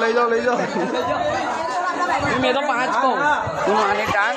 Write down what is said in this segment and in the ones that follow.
લઈ જાઓ લઈ જાઓ મેં તો પાંચ કહું તું આને ટાંગ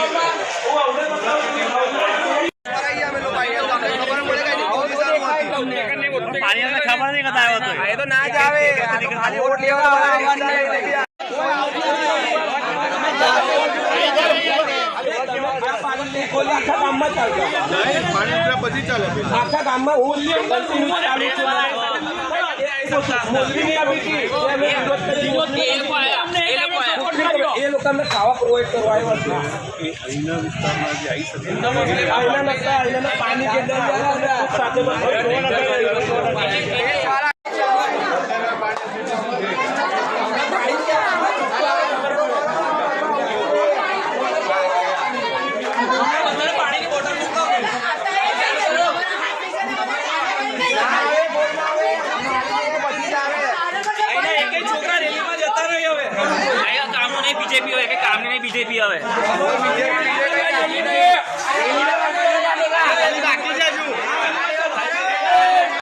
આ જો આ બધું અમારું બધું લખ્યું હા ભાઈ નિશા બોલો એ તો ના જ આવે. વોટ લેવા આવવાના આખા ગામમાં હોલી કન્ટિન્યુ ચાલુ છે મોદીની આ મીટિંગ એ અમે વિરોધ એ લોકો અમને ખાવા પ્રોવાઈડ કરવા આવ્યા છે? અહીંના વિસ્તારમાં જે આવી શકે. અહીંના નકરા અહીંના પાણી સાથે કામનું નહીં બીજેપી હોય કે કામની બીજેપી આવે